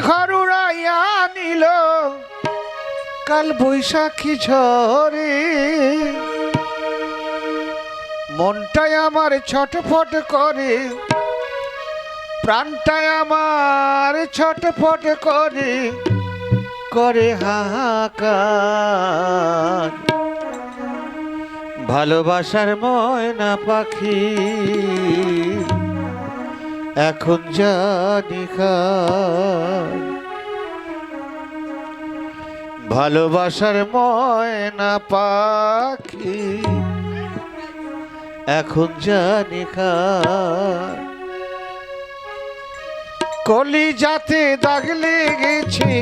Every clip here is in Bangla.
ঘর উড়াইয়া নিল কাল বৈশাখী ঝরে। মনটাই আমার ছটফট করে। প্রাণটাই আমার ছটফট করে। করে হাহাকার। ভালোবাসার ময়না পাখি। এখন জানি। ভালোবাসার ময়না পাখি এখন জানি। কলি যাতে দাগ লেগেছে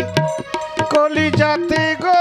কলি যাতে গো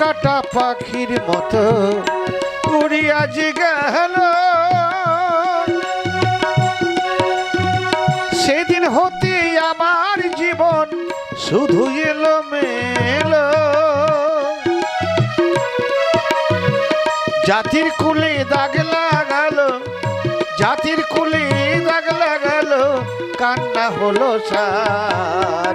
কাটা পাখির মতো উড়িয়া যে গেল সেদিন হতে আমার জীবন শুধু এলো মেলো জাতির কুলে দাগ লাগালো, জাতির কুলে দাগ লাগালো, কান্না হলো সার।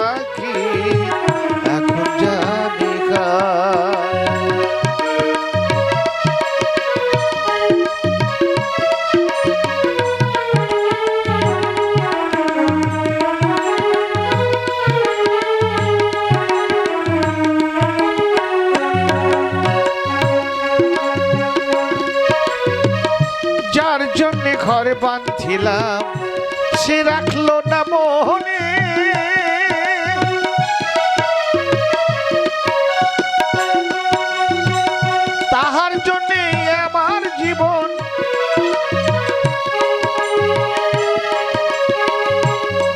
ঘরে বাঁধছিলাম সে রাখল না মোহনে। তাহার জন্য আমার জীবন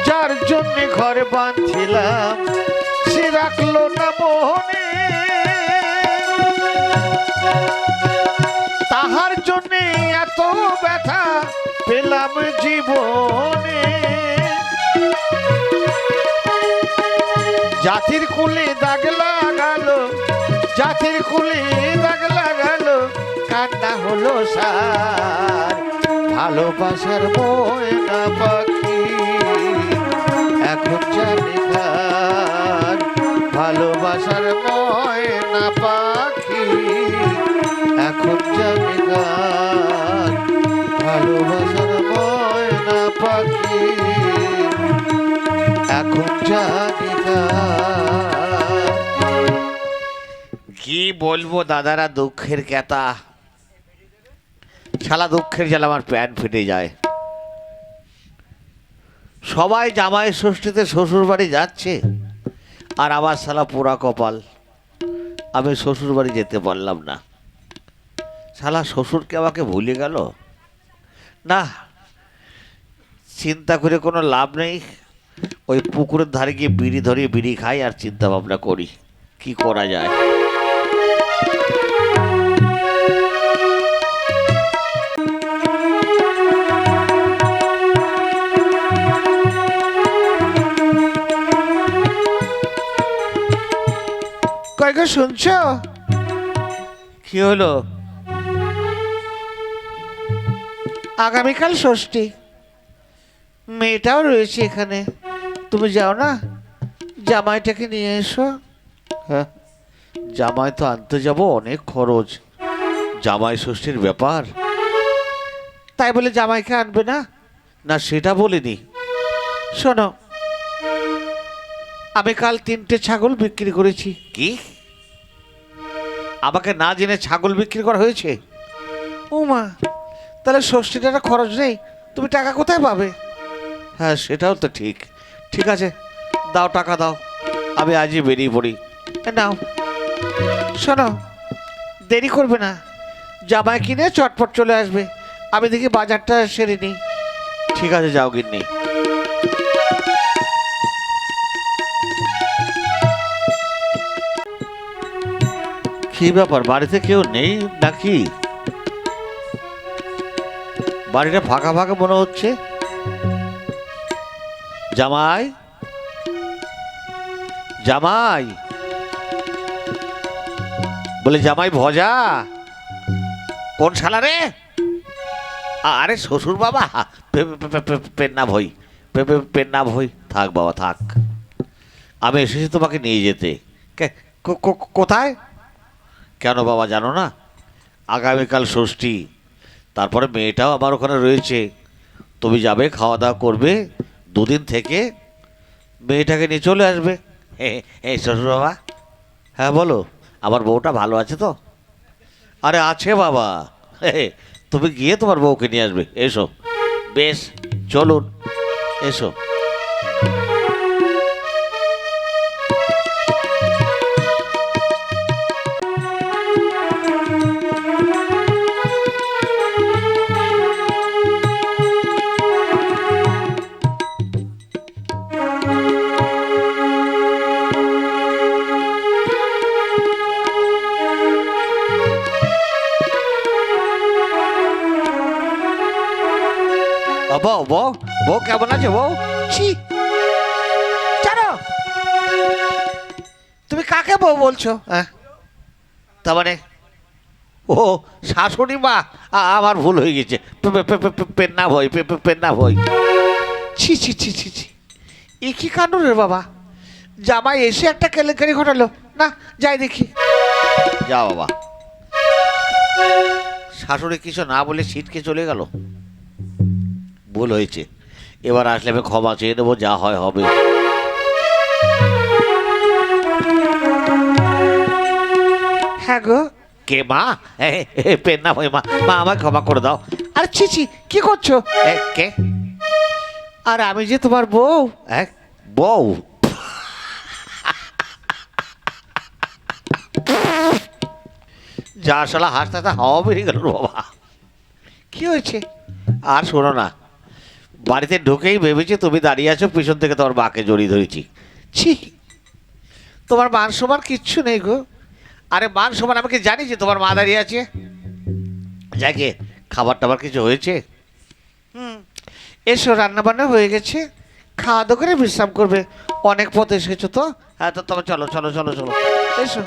যার জন্য ঘরে বাঁধছিলাম সে রাখল না মোহনে। পেলাম জীবনে। জাতির কুলে দাগ লাগালো, জাতির কুলে দাগ লাগালো, কান্না হলো সার। ভালোবাসার ময়না পাখি, এখন জানি কার ভালোবাসার ময়না পাখি, এখন জানি ভালোবাসার ময়না এখন জানি কি বলব দাদারা দুঃখের কেতা শালা দুঃখের জ্বালা আমার প্যান্ট ফেটে যায়। সবাই জামাই ষষ্ঠীতে শ্বশুর বাড়ি যাচ্ছে, আর আমার শালা পোড়া কপাল। আমি শ্বশুর বাড়ি যেতে পারলাম না। শালা শ্বশুরকে আমাকে ভুলে গেল? না চিন্তা করে কোনো লাভ নেই। ওই পুকুরের ধারে গিয়ে বিড়ি ধরিয়ে বিড়ি খাই আর চিন্তা ভাবনা করি কি করা যায়। কয়েক শুনছ? কি হলো? আগামীকাল ষষ্ঠী। মেয়েটাও রয়েছে এখানে। তুমি যাও না? জামাইটাকে নিয়ে এসো। হ্যাঁ জামাই তো আনতে যাব অনেক খরচ। জামাই ষষ্ঠীর ব্যাপার। তাই বলে জামাইকে আনবে না? না সেটা বলিনি। শোনো আমি কাল তিনটে ছাগল বিক্রি করেছি। কি? আমাকে না জেনে ছাগল বিক্রি করা হয়েছে? ও মা তাহলে ষষ্ঠীটা খরচ নেই। তুমি টাকা কোথায় পাবে? হ্যাঁ সেটাও তো ঠিক। ঠিক আছে, দাও টাকা দাও, আমি আজই বেরিয়ে পড়ি। নাও, শোনো, দেরি করবে না। জামাই কিনে চটপট চলে আসবে। আমি দেখি বাজারটা সেরে নিই। ঠিক আছে, যাও গিন্নি। কি ব্যাপার, বাড়িতে কেউ নেই নাকি? বাড়িটা ফাঁকা ফাঁকা মনে হচ্ছে। জামাই। জামাই। বলে, জামাই ভজা। কোন শালা রে? আরে শ্বশুর বাবা। পেন্না ভই পেন্না ভই থাক বাবা, থাক। আমি এসেছি তোমাকে নিয়ে যেতে। কোথায়? কেন বাবা, জানো না? আগামীকাল ষষ্ঠী। তারপরে মেয়েটাও আমার ওখানে রয়েছে। তুমি যাবে খাওয়া দাওয়া করবে। দুদিন থেকে মেয়েটাকে নিয়ে চলে আসবে। এই শ্বশুর বাবা হ্যাঁ বলো, আমার বউটা ভালো আছে তো? আরে, আছে বাবা। তুমি গিয়ে তোমার বউকে নিয়ে আসবে। এসো। বেশ, চলুন। এসো। বউ বউ কেমন আছে, বউ? ছি। জানো তুমি কাকে বউ বলছো? হ্যাঁ। তার মানে ও, শাশুড়ি মা আমার ভুল হয়ে গেছে। পেন্না পে- পেন্না ভই ছি ছি ছি ছি ছি। এ কি কাণ্ড রে বাবা? জামাই এসে একটা কেলেঙ্কারি ঘটালো। না, যাই দেখি। যা বাবা। শাশুড়ি কিছু না বলে ছিটকে চলে গেল। ভুল হয়েছে। এবার আসলে আমি ক্ষমা চেয়ে নেব যা হয় হবে। হ্যাঁ গো। কে মা? পেন না ভাই মা। মা আমায় ক্ষমা করে দাও। আরে ছি ছি কি করছ? কে? আর আমি যে তোমার বউ। বউ? যা হাসতে হাসতে হাওয়া বেরিয়ে গেল বাবা। কি হয়েছে? আর শোনো না বাড়িতে ঢুকেই ভেবেছি তুমি দাঁড়িয়ে আছো, পিছন থেকে তোমার মাকে জড়িয়ে ধরেছি। ছি, তোমার মান সমান কিচ্ছু নেই গো। আরে মান সমান আমি কি জানি যে তোমার মা দাঁড়িয়ে আছে? যাকে খাবার টাবার কিছু হয়েছে? হুম, এসো রান্না বান্না হয়ে গেছে। খাওয়া দাওয়া করে বিশ্রাম করবে। অনেক পথ এসেছ তো? হ্যাঁ তো তবে চলো চলো চলো চলো। এসো।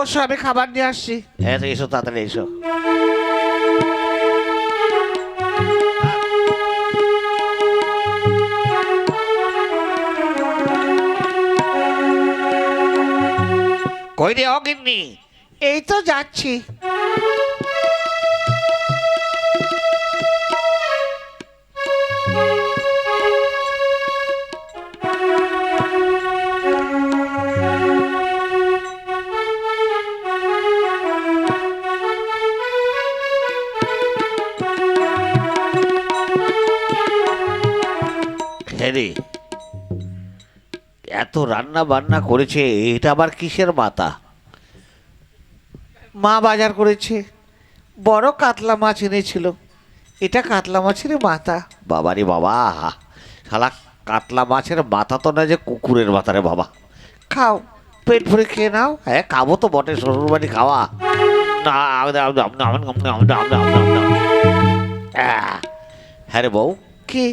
বসো আমি খাবার নিয়ে আসছি। হ্যাঁ এসো তাড়াতাড়ি এসো। কই রে অগিন্নি? এই তো যাচ্ছি। রান্না বান্না করেছে, এটা আবার কিসের মাতা মা বাজার করেছে, বড় কাতলা মাছ এনেছিল, এটা কাতলা মাছের মাথা। বাবা রে বাবা, শালা কাতলা মাছের মাথা তো না যে কুকুরের মাথা রে বাবা। খাও, পেট ভরে খেয়ে নাও। হ্যাঁ খাব তো বটে শ্বশুর বাড়ি খাওয়া। না হ্যাঁ রে বউ। কি?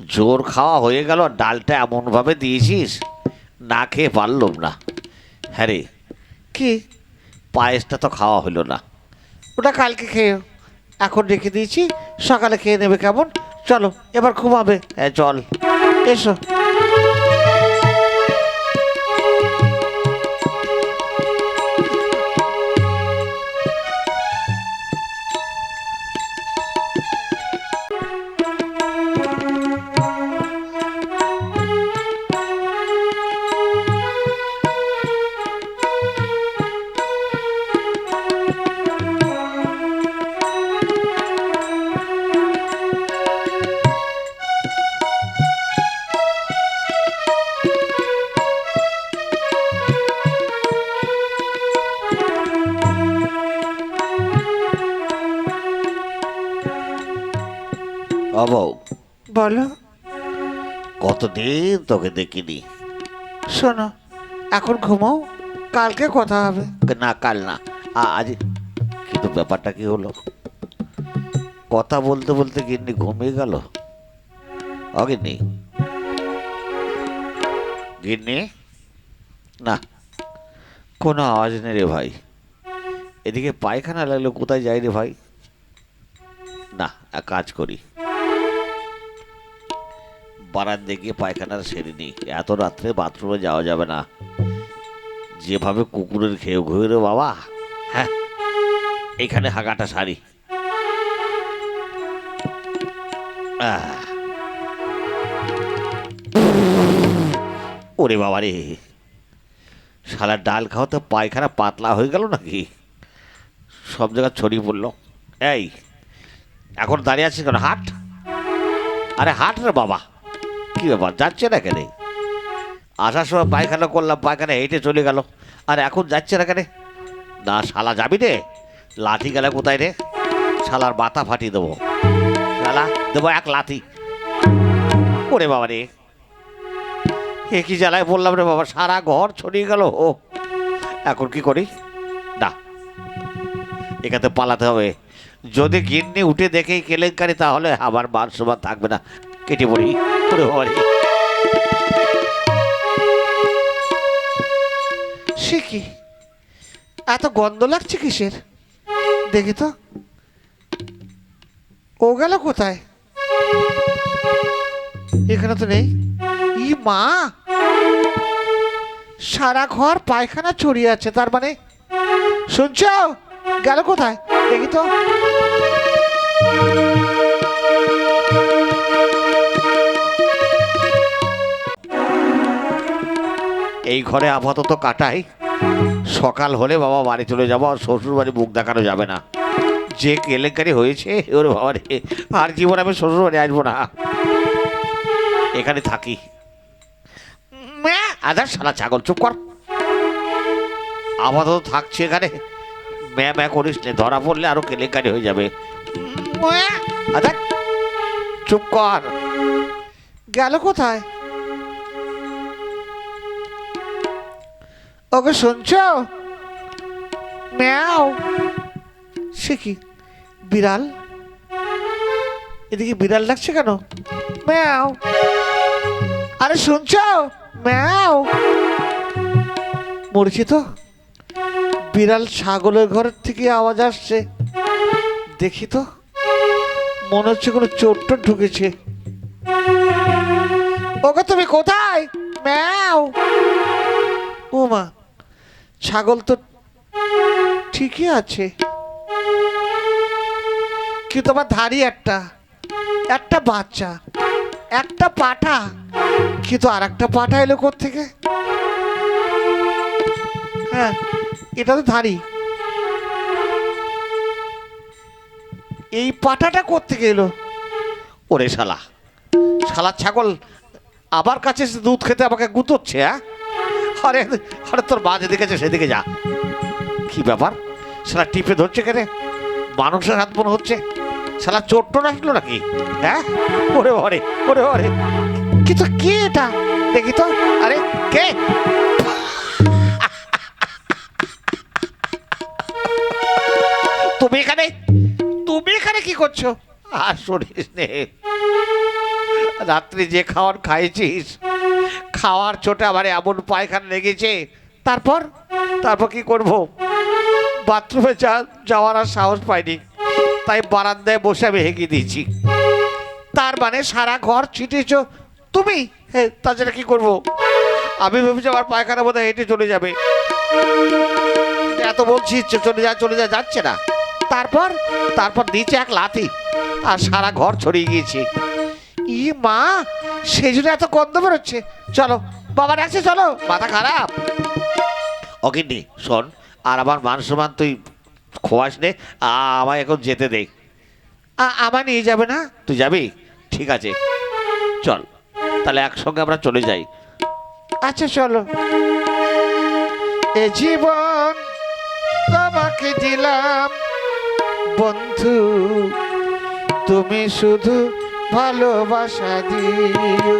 জোর খাওয়া হয়ে গেল, ডালটা এমনভাবে দিয়েছিস, না খেয়ে পারলুম না। হ্যাঁ রে, কি? পায়েসটা তো খাওয়া হলো না। ওটা কালকে খেয়ে এখন রেখে দিয়েছি, সকালে খেয়ে নেবে কেমন? চলো, এবার ঘুমাবে। হ্যাঁ চল। এসো। বলো। কতদিন তোকে দেখিনি। শোনো এখন ঘুমাও কালকে কথা হবে। না কাল না আ- আজ কিন্তু ব্যাপারটা কি হলো? কথা বলতে বলতে গিন্নি ঘুমিয়ে গেল। অগিন্নি গিন্নি? না কোনো আওয়াজ নেই রে ভাই। এদিকে পায়খানা লাগল কোথায় যাই রে ভাই? না এক কাজ করি। বারান্দে গিয়ে পায়খানার সেরে নি। এত রাত্রে বাথরুমে যাওয়া যাবে না। যেভাবে কুকুরের খেয়ে ঘুরে রে বাবা। হ্যাঁ এখানে হাগাটা সারি। ওরে বাবা রে। শালা ডাল খাওয়াতে পায়খানা পাতলা হয়ে গেল নাকি? সব জায়গায় ছড়িয়ে পড়ল। এই, এখন দাঁড়িয়ে আছিস কেন? হাট। আরে হাট রে বাবা। কি ব্যাপার? যাচ্ছে না কেন? আসার সময় পায়খানা করলাম, পায়খানা হেঁটে চলে গেল। আর এখন যাচ্ছে না কেন? না, শালা যাবি রে লাঠি গেলে কোথায় রে? শালার মাথা ফাটিয়ে দেবো। শালা, দেবো এক লাথি ওরে বাবা রে। এ কি জ্বালায় বললাম রে বাবা, সারা ঘর ছড়িয়ে গেল। ও, এখন কি করি? না, এখানে পালাতে হবে। যদি গিন্নি উঠে দেখেই কেলেঙ্কারি, তাহলে আমার মান সমান থাকবে না। কেটে পড়ি। ওরে বাবা রে সে কি? এত গন্ধ লাগছে কিসের? দেখি তো। ও গেল কোথায়? এখানে তো নেই। ই মা! সারা ঘর পায়খানা ছড়িয়ে আছে, তার মানে শুনছ? গেল কোথায়? দেখি তো। এই ঘরে আপাতত কাটাই। সকাল হলে বাবা বাড়ি চলে যাব আর শ্বশুর বাড়ি মুখ দেখানো যাবে না। যে কেলেঙ্কারি হয়েছে, ওরে বাবা আর জীবন আমি শ্বশুর বাড়ি আসব না। এখানে থাকি। আদার সারা ছাগল, চুপ কর। আপাতত থাকছে এখানে। ম্যা ম্যা করিস নে, ধরা পড়লে আরও কেলেঙ্কারি হয়ে যাবে। আদার চুপ কর। গেল কোথায়? ওকে শুনছ? ম্যাও। সে কি? বিড়াল? এদিকে বিড়াল ডাকছে কেন? ম্যাও। আরে শুনছ? ম্যাও। মরেছি তো। বিড়াল ছাগলের ঘরের থেকে আওয়াজ আসছে। দেখি তো। মনে হচ্ছে কোনো চোর টোর ঢুকেছে। ওকে তুমি কোথায়? ম্যাও। ও মা। ছাগল তো ঠিকই আছে। কিন্তু আমার ধারি একটা একটা বাচ্চা, একটা পাঠা। কিন্তু আর একটা পাঠা এলো থেকে হ্যাঁ এটা তো ধারি এই পাঠাটা কোত্থেকে এলো? ওরে শালা শালা ছাগল আমার কাছে দুধ খেতে আমাকে গুতোচ্ছে হ্যাঁ? আরে আরে তোর মা যেদিকে আছে সেদিকে যা। কি ব্যাপার? শালা টিপে ধরছে কেন? মানুষের হাত মনে হচ্ছে। শালা চোট টোট আসলো নাকি? হ্যাঁ? ওরে ওরে ওরে ওরে কিন্তু কে এটা? দেখি তো। আরে, কে? তুমি এখানে? তুমি এখানে কি করছ? আর শুনিস নে। রাত্রি যে খাওয়ার খাইছিস খাওয়ার চোটে আমার এমন পায়খানা লেগেছে। তারপর? তারপর কি করব? বাথরুমে যা, যাওয়ার আর সাহস পাইনি। তাই বারান্দায় বসে আমি হেঁকে দিয়েছি। তার মানে সারা ঘর ছিটেছ। তুমি? হ্যাঁ তাছাড়া কি করব? আমি ভেবেছি আমার পায়খানা বোধহয় হেঁটে চলে যাবে। এত বলছি চলে যা চলে যা যাচ্ছে না। তারপর? তারপর নিচে এক লাথি। আর সারা ঘর ছড়িয়ে গিয়েছে। ই মা সেই জন্য এত গন্ধ বেরোচ্ছে। চলো বাবা ডাকছে চলো। মাথা খারাপ। অকিন্নি শোন আর আমার মান সম্মান তুই খোয়াস নে আ- আমায় এখন যেতে দে। আ- আমায় নিয়ে যাবে না? তুই যাবি? ঠিক আছে। চল তাহলে একসঙ্গে আমরা চলে যাই। আচ্ছা চলো। এ জীবন তোমাকে দিলাম। বন্ধু তুমি শুধু ভালোবাসা দিও।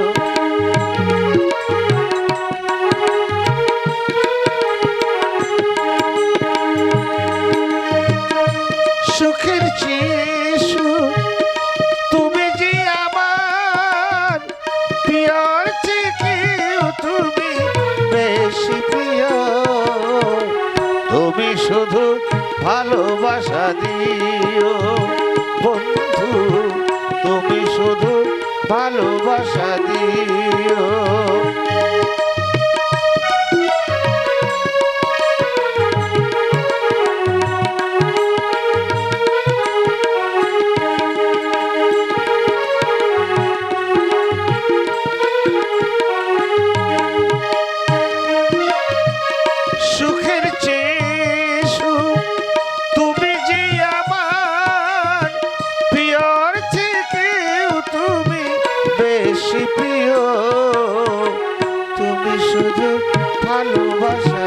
ভালোবাসা দিও